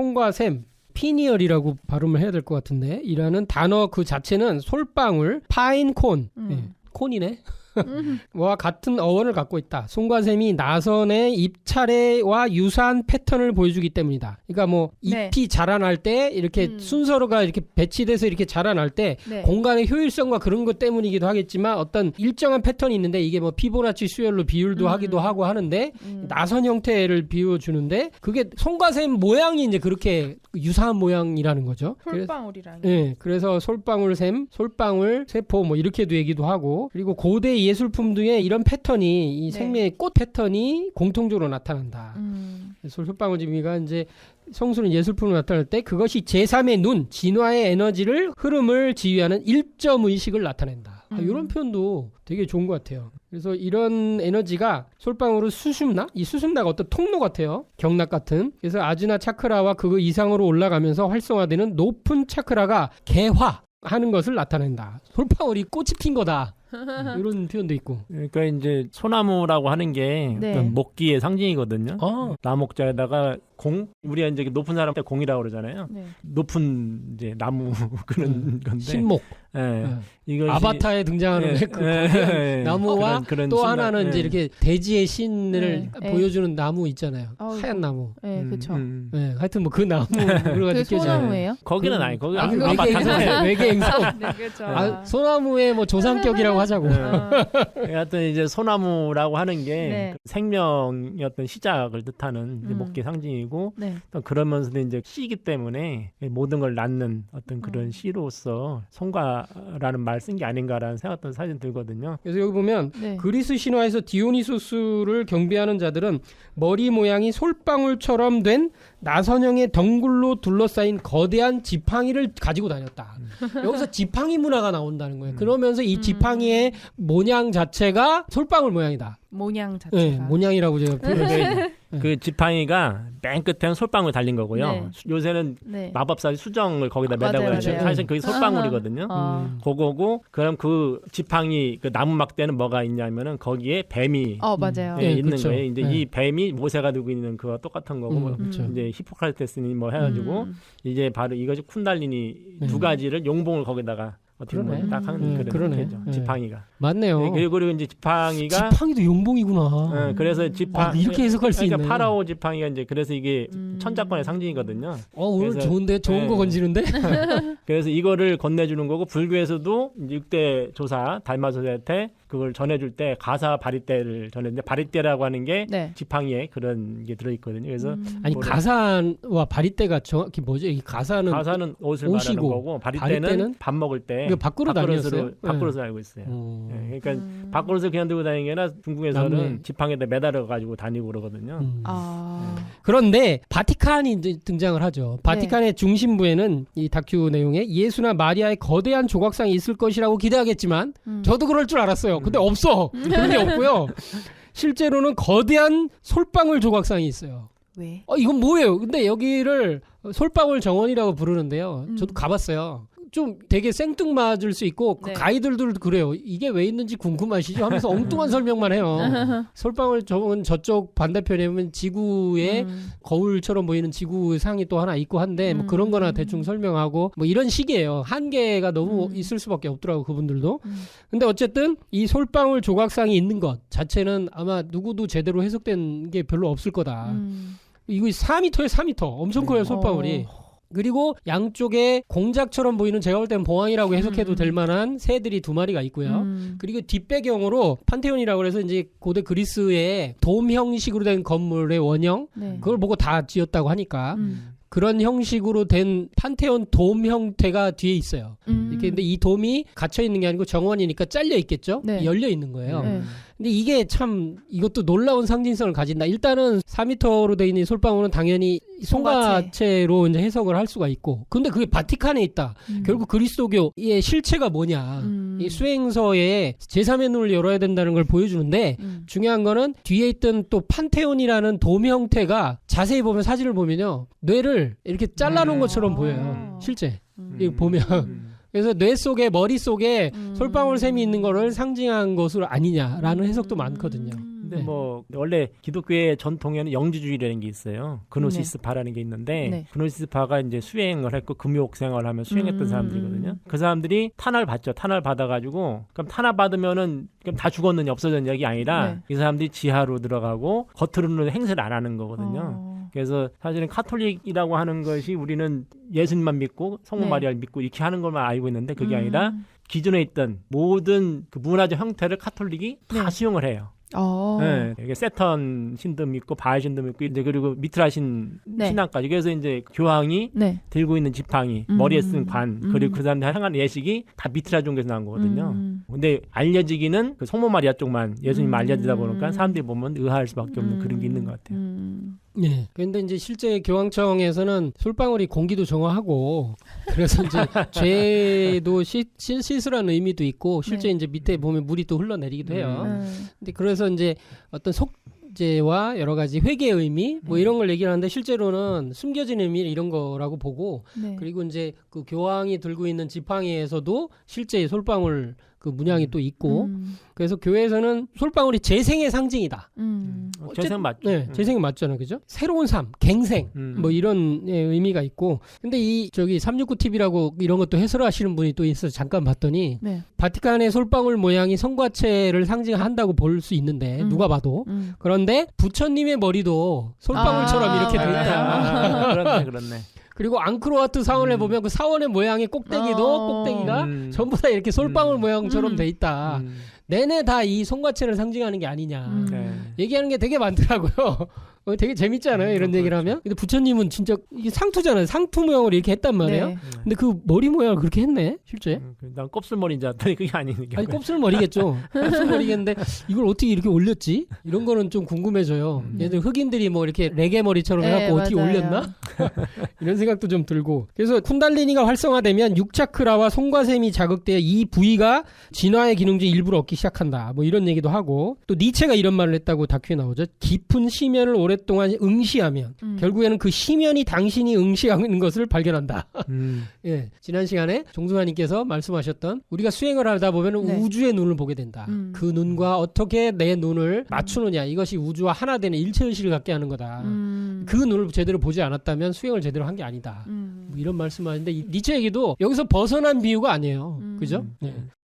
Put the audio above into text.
송과 샘 피니얼이라고 발음을 해야 될 것 같은데 이라는 단어 그 자체는 솔방울 파인콘 음. 예, 콘이네 와 같은 어원을 갖고 있다. 송과 샘이 나선의 입차례와 유사한 패턴을 보여주기 때문이다. 그러니까 뭐 네. 잎이 자라날 때 이렇게 음. 순서로가 이렇게 배치돼서 이렇게 자라날 때 네. 공간의 효율성과 그런 것 때문이기도 하겠지만 어떤 일정한 패턴이 있는데 이게 뭐 피보나치 수열로 비율도 음. 하기도 하고 하는데 음. 나선 형태를 비워주는데 그게 송과 샘 모양이 이제 그렇게 유사한 모양이라는 거죠. 솔방울이랑. 예, 그래서 솔방울 샘, 솔방울 세포 뭐 이렇게도 얘기도 하고 그리고 고대 예술품 중에 이런 패턴이 이 네. 생명의 꽃 패턴이 공통적으로 나타난다. 음. 그래서 솔방울 지미가 이제 성수는 예술품으로 나타날 때 그것이 제3의 눈, 진화의 에너지를 흐름을 지휘하는 일점 의식을 나타낸다. 아, 음. 이런 표현도 되게 좋은 것 같아요. 그래서 이런 에너지가 솔방울은 수습나? 이 수습나가 어떤 통로 같아요. 경락 같은. 그래서 아즈나 차크라와 그 이상으로 올라가면서 활성화되는 높은 차크라가 개화 하는 것을 나타낸다. 솔방울이 꽃이 핀 거다. 이런 표현도 있고. 그러니까 이제 소나무라고 하는 게 네. 목기의 상징이거든요. 아, 나목자에다가 공 우리가 이제 높은 사람한테 공이라고 그러잖아요. 네. 높은 이제 나무 그런 건데. 신목. 예. 예. 이것이 아바타에 등장하는 예, 그 예, 예, 예. 나무와 그런, 그런 또 순간, 하나는 예. 이제 이렇게 대지의 신을 네. 보여주는 나무 있잖아요. 아이고. 하얀 나무. 네, 음, 그렇죠. 음. 네, 하여튼 뭐 그 나무가 그게 느껴져요. 소나무예요? 거기는 그- 아니 거기 아, 아, 그 외계 행성, 외계 행성. 네, 그렇죠. 아, 소나무의 뭐 조상격이라고 하자고. 어. 하여튼 이제 소나무라고 하는 게 네. 생명의 어떤 시작을 뜻하는 음. 목기 상징이고 네. 또 그러면서도 이제 씨기 때문에 모든 걸 낳는 어떤 그런 음. 씨로서 송가라는 말 쓴 게 아닌가라는 생각도 사실 들거든요. 그래서 여기 보면 네. 그리스 신화에서 디오니소스를 경배하는 자들은 머리 모양이 솔방울처럼 된 나선형의 덩굴로 둘러싸인 거대한 지팡이를 가지고 다녔다. 여기서 지팡이 문화가 나온다는 거예요. 음. 그러면서 이 음. 지팡이의 모양 자체가 솔방울 모양이다. 모양 네, 자체가. 모양이라고 제가 표현했어요. 네. 그 지팡이가 맨 끝에는 솔방울 달린 거고요. 네. 수- 요새는 네. 마법사 수정을 거기다 맞아요, 매다고 하죠. 맞아요. 사실 그게 솔방울이거든요. 어. 음. 그거고 그럼 그 지팡이 그 나무 막대는 뭐가 있냐면은 거기에 뱀이 어, 맞아요. 예, 네, 있는 그쵸. 거예요. 이제 네. 이 뱀이 모세가 들고 있는 그거 똑같은 거고 음, 뭐 그렇죠. 음. 이제 히포크라테스니 뭐 해가지고 음. 이제 바로 이것이 쿤달리니 네. 두 가지를 용봉을 거기다가 어떻게 그러네. 보면 딱 하는 음. 그런 그러네. 형태죠. 네. 지팡이가. 맞네요. 네, 그리고 이제 지팡이가 지팡이도 용봉이구나. 어, 그래서 지팡 아, 이렇게 해석할 수 그러니까 있네. 파라오 지팡이가 이제 그래서 이게 음. 천자권의 상징이거든요. 어, 오늘 그래서- 좋은데 좋은 네. 거 건지는데. 그래서 이거를 건네주는 거고 불교에서도 이제 6대 조사 달마소한테 그걸 전해줄 때 가사 바리떼를 전했는데 바리떼라고 하는 게 네. 지팡이에 그런 게 들어있거든요. 그래서 음. 아니? 가사와 바리떼가 정확히 뭐죠? 이 가사는 가사는 옷을 옷이고, 말하는 거고 바리떼는, 바리떼는 밥 먹을 때 아니었어요? 밥그릇으로 밥그릇을 알고 있어요. 어. 예, 그러니까 음. 밥그릇을 그냥 들고 다니는 게 아니라 중국에서는 남네. 지팡이에다 매달아 가지고 다니고 그러거든요. 음. 아. 그런데 바티칸이 등장을 하죠. 네. 바티칸의 중심부에는 이 다큐 내용에 예수나 마리아의 거대한 조각상이 있을 것이라고 기대하겠지만 음. 저도 그럴 줄 알았어요. 근데 없어. 그런 게 없고요. 실제로는 거대한 솔방울 조각상이 있어요. 왜? 어 이건 뭐예요? 근데 여기를 솔방울 정원이라고 부르는데요. 음. 저도 가봤어요. 좀 되게 생뚱맞을 수 있고 그 네. 가이드들도 그래요. 이게 왜 있는지 궁금하시죠? 하면서 엉뚱한 설명만 해요. 솔방울 정원 저쪽 반대편에 보면 지구의 음. 거울처럼 보이는 지구 상이 또 하나 있고 한데 뭐 음. 그런 거나 대충 설명하고 뭐 이런 식이에요. 한계가 너무 음. 있을 수밖에 없더라고 그분들도. 음. 근데 어쨌든 이 솔방울 조각상이 있는 것 자체는 아마 누구도 제대로 해석된 게 별로 없을 거다. 음. 이거 4m에 4m 엄청 커요 솔방울이. 어. 그리고 양쪽에 공작처럼 보이는 제가 볼 때는 봉황이라고 해석해도 음. 될 만한 새들이 두 마리가 있고요. 음. 그리고 뒷배경으로 판테온이라고 해서 이제 고대 그리스의 돔 형식으로 된 건물의 원형 네. 그걸 보고 다 지었다고 하니까 음. 그런 형식으로 된 판테온 돔 형태가 뒤에 있어요. 음. 이렇게 근데 이 돔이 갇혀 있는 게 아니고 정원이니까 잘려 있겠죠. 네. 열려 있는 거예요. 네. 근데 이게 참 이것도 놀라운 상징성을 가진다. 일단은 4m로 돼 있는 이 솔방울은 당연히 송가체로 이제 해석을 할 수가 있고, 근데 그게 바티칸에 있다. 음. 결국 그리스도교의 실체가 뭐냐? 음. 이 수행서에 제3의 눈을 열어야 된다는 걸 보여주는데 음. 중요한 거는 뒤에 있던 또 판테온이라는 돔 형태가 자세히 보면 사진을 보면요 뇌를 이렇게 잘라놓은 음. 것처럼 아. 보여요 실제 음. 이거 보면 음. 그래서 뇌 속에 머리 속에 음. 솔방울 샘이 있는 거를 상징한 것으로 아니냐라는 해석도 음. 많거든요 근데 네. 뭐 원래 기독교의 전통에는 영지주의라는 게 있어요. 그노시스파라는 게 있는데 네. 그노시스파가 이제 수행을 했고 금욕 생활을 하면 수행했던 음, 사람들이거든요. 음. 그 사람들이 탄화를 받죠. 탄화를 받아가지고 그럼 탄화 받으면은 그럼 다 죽었느냐 없어졌느냐 이 아니라 네. 이 사람들이 지하로 들어가고 겉으로는 행세를 안 하는 거거든요. 어. 그래서 사실은 카톨릭이라고 하는 것이 우리는 예수님만 믿고 성모 네. 마리아를 믿고 이렇게 하는 것만 알고 있는데 그게 음. 아니라 기존에 있던 모든 그 문화적 형태를 카톨릭이 다 네. 수용을 해요. 어. 네, 이게 세턴 신도 믿고 바알 신도 믿고 이제 그리고 미트라신 네. 신앙까지 그래서 이제 교황이 네. 들고 있는 지팡이 음. 머리에 쓴관 음. 그리고 그 사람들 향한 예식이 다 미트라 종교에서 나온 거거든요. 음. 근데 알려지기는 그 성모 마리아 쪽만 예수님 음. 알려지다 보니까 사람들이 보면 의아할 수밖에 없는 그런 게 있는 것 같아요. 음. 네. 그런데 이제 실제 교황청에서는 솔방울이 공기도 정화하고 그래서 이제 죄도 시, 시, 씻으라는 의미도 있고 실제 네. 이제 밑에 보면 물이 또 흘러내리기도 해요. 음. 근데 그래서 이제 어떤 속죄와 여러 가지 회개의 의미 뭐 네. 이런 걸 얘기를 하는데 실제로는 숨겨진 의미 이런 거라고 보고 네. 그리고 이제 그 교황이 들고 있는 지팡이에서도 실제 솔방울 그 문양이 또 있고 음. 그래서 교회에서는 솔방울이 재생의 상징이다. 음. 어, 재생 맞죠? 네, 음. 재생이 맞잖아요, 그죠? 새로운 삶, 갱생, 음. 뭐 이런 예, 의미가 있고. 근데 이 저기 369 TV라고 이런 것도 해설하시는 분이 또 있어서 잠깐 봤더니 네. 바티칸의 솔방울 모양이 성과체를 상징한다고 볼 수 있는데 음. 누가 봐도 음. 그런데 부처님의 머리도 솔방울처럼 아, 이렇게 돼 있다. 아, 그렇네, 그렇네. 그리고 앙크로와트 사원에 음. 보면 그 사원의 모양의 꼭대기도 어. 꼭대기가 음. 전부 다 이렇게 솔방울 음. 모양처럼 음. 돼 있다. 음. 내내 다이 성과체를 상징하는 게 아니냐. 음. 네. 얘기하는 게 되게 많더라고요. 어, 되게 재밌잖아요. 음, 이런 그렇죠. 얘기를 하면. 근데 부처님은 진짜 이게 상투잖아요. 상투 모양으로 이렇게 했단 말이에요. 네. 근데 그 머리 모양을 그렇게 했네. 실제. 음, 그난 곱슬머리인 줄 알았더니 그게 아니니까. 아니 곱슬머리겠죠. 곱슬머리겠는데 이걸 어떻게 이렇게 올렸지? 이런 거는 좀 궁금해져요. 음. 얘들 흑인들이 뭐 이렇게 레게 머리처럼 네, 해갖고 어떻게 맞아요. 올렸나? 이런 생각도 좀 들고. 그래서 쿤달리니가 활성화되면 육차크라와 송과샘이 자극되어 이 부위가 진화의 기능 중 일부를 얻기 시작한다. 뭐 이런 얘기도 하고 또 니체가 이런 말을 했다고 다큐에 나오죠. 깊은 심연을 오 랫동안 응시하면 음. 결국에는 그 심연이 당신이 응시하는 것을 발견한다. 음. 예, 지난 시간에 종수아님께서 말씀하셨던 우리가 수행을 하다 보면 네. 우주의 눈을 보게 된다. 음. 그 눈과 어떻게 내 눈을 맞추느냐 이것이 우주와 하나 되는 일체 의식을 갖게 하는 거다. 음. 그 눈을 제대로 보지 않았다면 수행을 제대로 한 게 아니다. 음. 뭐 이런 말씀하는데 이 니체 얘기도 여기서 벗어난 비유가 아니에요. 음. 그죠? 음. 네.